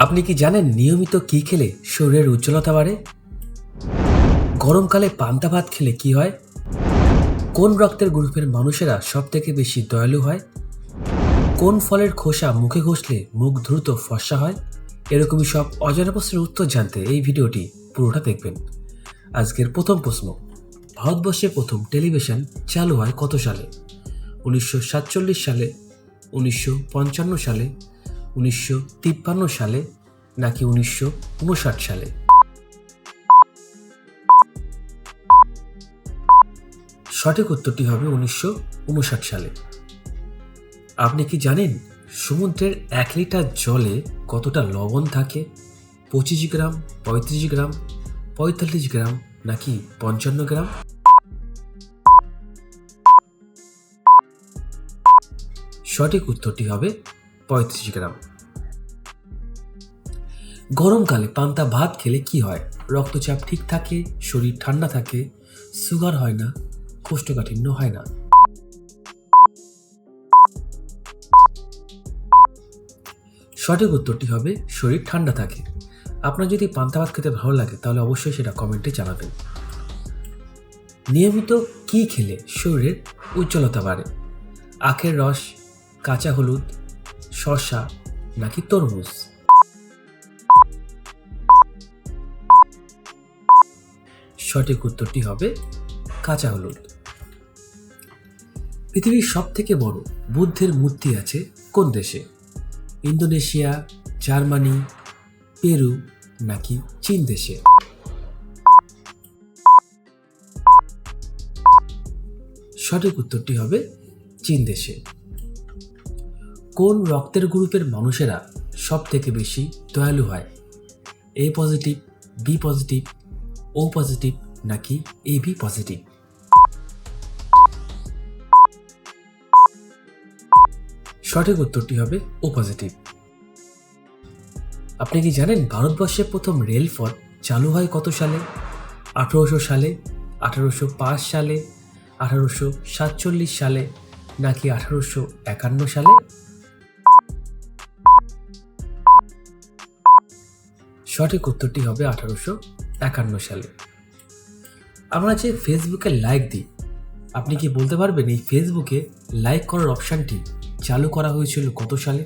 আপনি কি জানেন নিয়মিত কি খেলে শরীরের উজ্জ্বলতা বাড়ে? গরমকালে পান্তা ভাত খেলে কি হয়? কোন রক্তের গ্রুপের মানুষেরা সব থেকে বেশি দয়ালু হয়? কোন ফলের খোসা মুখে ঘষলে মুখ দ্রুত ফর্সা হয়? এরকমই সব অজানা প্রশ্নের উত্তর জানতে এই ভিডিওটি পুরোটা দেখবেন। আজকের প্রথম প্রশ্ন, ভারতবর্ষে প্রথম টেলিভিশন চালু হয় কত সালে? উনিশশো সাতচল্লিশ সালে, উনিশশো পঞ্চান্ন সালে উনিশশো তিপ্পান্ন সালে নাকি উনিশশো উনষাট সালে? সঠিক উত্তরটি হবে উনিশশো উনষাট সালে। আপনি কি জানেন সমুদ্রের এক লিটার জলে কতটা লবণ থাকে? পঁচিশ গ্রাম, পঁয়ত্রিশ গ্রাম, পঁয়তাল্লিশ গ্রাম নাকি পঞ্চান্ন গ্রাম? সঠিক উত্তরটি হবে পঁয়ত্রিশ গ্রাম। গরমকালে পান্তা ভাত খেলে কি হয়? রক্তচাপ ঠিক থাকে, শরীর ঠান্ডা থাকে, সুগার হয় না, কোষ্ঠকাঠিন্য হয় না। সঠিক উত্তরটি হবে, শরীর ঠান্ডা থাকে। আপনার যদি পান্তা ভাত খেতে ভালো লাগে, তাহলে অবশ্যই সেটা কমেন্টে জানাবেন। নিয়মিত কি খেলে শরীরের উজ্জ্বলতা বাড়ে? আখের রস, কাঁচা হলুদ, শসা নাকি তরমুজ? সঠিক উত্তরটি হবে কাঁচা হলুদ। পৃথিবীর সব থেকে বড় বুদ্ধের মূর্তি আছে কোন দেশে? ইন্দোনেশিয়া, জার্মানি, পেরু নাকি চীন দেশে? সঠিক উত্তরটি হবে চীন দেশে। কোন রক্তের গ্রুপের মানুষেরা সব থেকে বেশি দয়ালু হয়? A positive, B positive O positive নাকি এ বি পজিটিভ সঠিক উত্তরটি হবে ও পজিটিভ আপনি কি জানেন ভারতবর্ষে প্রথম রেলপথ চালু হয় কত সালে? আঠারোশো সালে, আঠারোশো পাঁচ সালে, আঠারোশো সাতচল্লিশ সালে, নাকি আঠারোশো একান্ন সালে? সঠিক উত্তরটি হবে আঠারোশো একান্ন সালে। আমরা যে ফেসবুকে লাইক দিই, আপনি কি বলতে পারবেন এই ফেসবুকে লাইক করার অপশানটি চালু করা হয়েছিল কত সালে?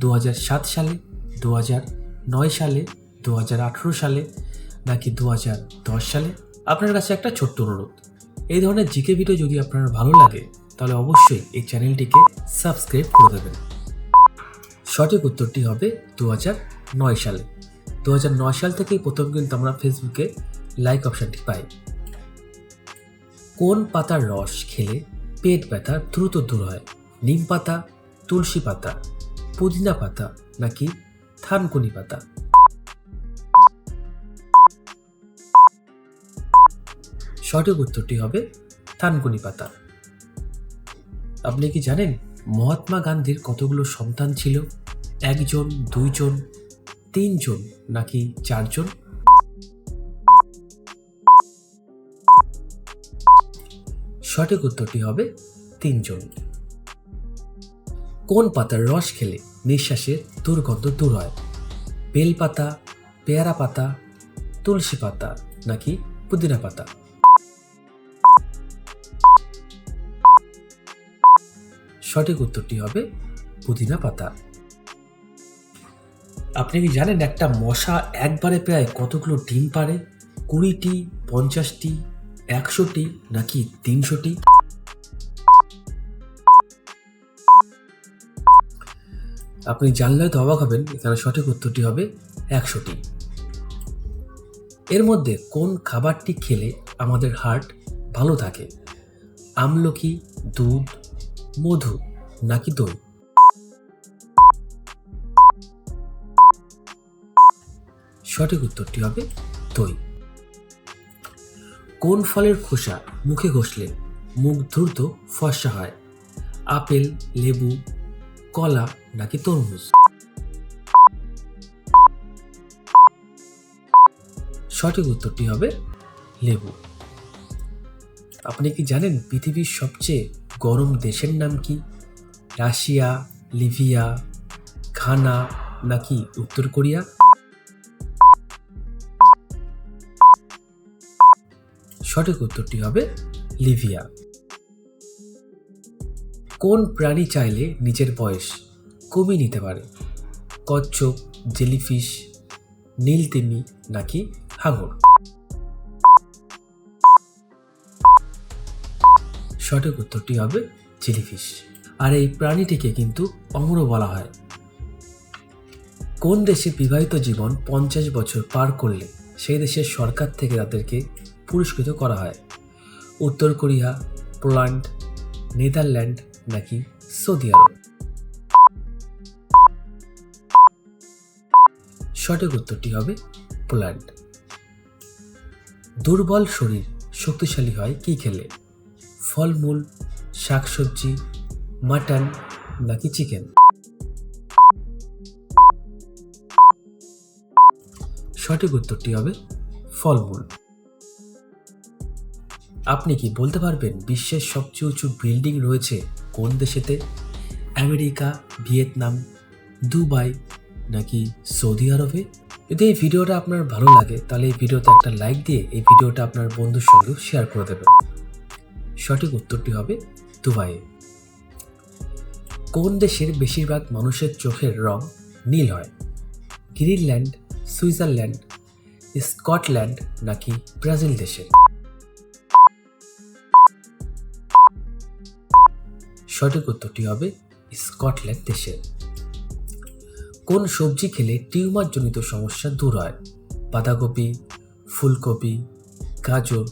দু সালে দু নয় সালে দু সালে, নাকি দু সালে? আপনার কাছে একটা ছোট্ট অনুরোধ। এই ধরনের জিকে ভিডিও যদি আপনার ভালো লাগে, তাহলে অবশ্যই এই চ্যানেলটিকে সাবস্ক্রাইব করে দেবেন। সঠিক উত্তরটি হবে দু নয় সালে। দু হাজার নয় সাল থেকেই প্রথম কিন্তু আমরা ফেসবুকে লাইক অপশানটি পাই। কোন পাতার রস খেলে পেট ব্যথা দ্রুত দূর হয়? নিম পাতা, তুলসী পাতা, পুদিনা পাতা নাকি থানকুনি পাতা? সঠিক উত্তরটি হবে থানকুনি পাতা। আপনি কি জানেন মহাত্মা গান্ধীর কতগুলো সন্তান ছিল? একজন, দুইজন তিনজন নাকি চারজন? সঠিক উত্তরটি হবে তিনজন। কোন পাতার রস খেলে নিঃশ্বাসের দুর্গন্ধ দূর হয়? বেল পাতা, পেয়ারা পাতা, তুলসী পাতা নাকি পুদিনা পাতা? সঠিক উত্তরটি হবে পুদিনা পাতা। আপনি কি জানেন একটা মশা একবারে প্রায় কতগুলো ডিম পারে কুড়িটি, পঞ্চাশটি, একশোটি, নাকি তিনশোটি? আপনি জানলে তো অবাক হবেন, এখানে সঠিক উত্তরটি হবে একশোটি। এর মধ্যে কোন খাবারটি খেলে আমাদের হার্ট ভালো থাকে? আমলকি, দুধ, মধু, নাকি দই? সঠিক উত্তরটি হবে দই। কোন ফলের খোসা মুখে ঘষলে মুখ দ্রুত ফর্সা হয়? আপেল, লেবু, কলা নাকি তরমুজ? সঠিক উত্তরটি হবে লেবু। আপনি কি জানেন পৃথিবীর সবচেয়ে গরম দেশের নাম কি? রাশিয়া, লিবিয়া, ঘানা নাকি উত্তর কোরিয়া? সঠিক উত্তরটি হবে লিভিয়া। কোন প্রাণী চাইলে নিজের বয়স কমিয়ে নিতে পারে? কচ্ছপ, জেলিফিশ নীলতিমি নাকি হাঙর? সঠিক উত্তরটি হবে জেলিফিশ। আর এই প্রাণীটিকে কিন্তু অমর বলা হয়। কোন দেশে বিবাহিত জীবন পঞ্চাশ বছর পার করলে সেই দেশের সরকার থেকে তাদেরকে পুরস্কৃত করা হয়। উত্তর কোরিয়া, পোল্যান্ড, নেদারল্যান্ড নাকি সৌদি আরব? সঠিক উত্তরটি হবে পোল্যান্ড। দুর্বল শরীর শক্তিশালী হয় কি খেলে? ফলমূল, শাকসবজি, মাটন নাকি চিকেন? সঠিক উত্তরটি হবে ফলমূল। আপনি কি বলতে পারবেন বিশ্বের সবচেয়ে উঁচু বিল্ডিং রয়েছে কোন দেশেতে? আমেরিকা, ভিয়েতনাম, দুবাই নাকি সৌদি আরবে? যদি এই ভিডিওটা আপনার ভালো লাগে, তাহলে এই ভিডিওতে একটা লাইক দিয়ে এই ভিডিওটা আপনার বন্ধুর সঙ্গেও শেয়ার করে দেবেন। সঠিক উত্তরটি হবে দুবাইয়ে কোন দেশের বেশিরভাগ মানুষের চোখের রং নীল হয়? গ্রিনল্যান্ড সুইজারল্যান্ড, স্কটল্যান্ড নাকি ব্রাজিল দেশের সঠিক উত্তরটি হবে স্কটল্যান্ড দেশের কোন সবজি খেলে টিউমার জনিত সমস্যা দূর হয়? বাঁধাকপি, ফুলকপি, গাজর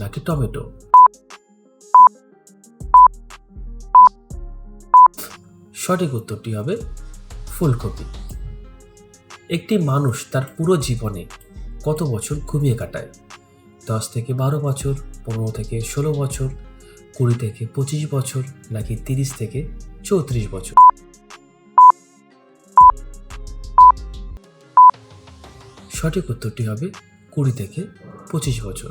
নাকি টমেটো? সঠিক উত্তরটি হবে ফুলকপি। একটি মানুষ তার পুরো জীবনে কত বছর ঘুমিয়ে কাটায়? দশ থেকে বারো বছর, পনেরো থেকে ষোলো বছর, কুড়ি থেকে পঁচিশ বছর, নাকি তিরিশ থেকে চৌত্রিশ বছর? সঠিক উত্তরটি হবে কুড়ি থেকে পঁচিশ বছর।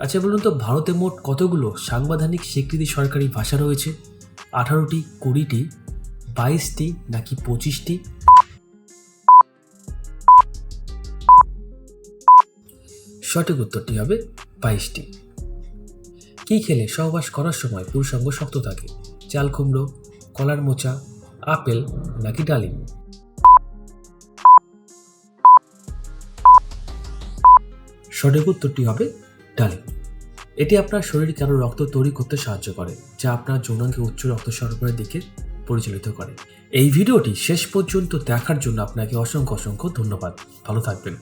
আচ্ছা বলুন তো, ভারতে মোট কতগুলো সাংবিধানিক স্বীকৃতি সরকারি ভাষা রয়েছে? আঠারোটি, কুড়িটি, বাইশটি, নাকি পঁচিশটি? সঠিক উত্তরটি হবে বাইশটি। কি খেলে সহবাস করার সময় পুরুষাঙ্গ শক্ত থাকে? চাল কুমড়ো, কলার মোচা, আপেল নাকি ডালিম? সঠিক উত্তরটি হবে ডালিম। এটি আপনার শরীরে কারও রক্ত তৈরি করতে সাহায্য করে, যা আপনার যৌনাঙ্গে উচ্চ রক্ত সরবরাহের দিকে পরিচালিত করে? এই ভিডিওটি শেষ পর্যন্ত দেখার জন্য আপনাকে অসংখ্য অসংখ্য ধন্যবাদ। ভালো থাকবেন।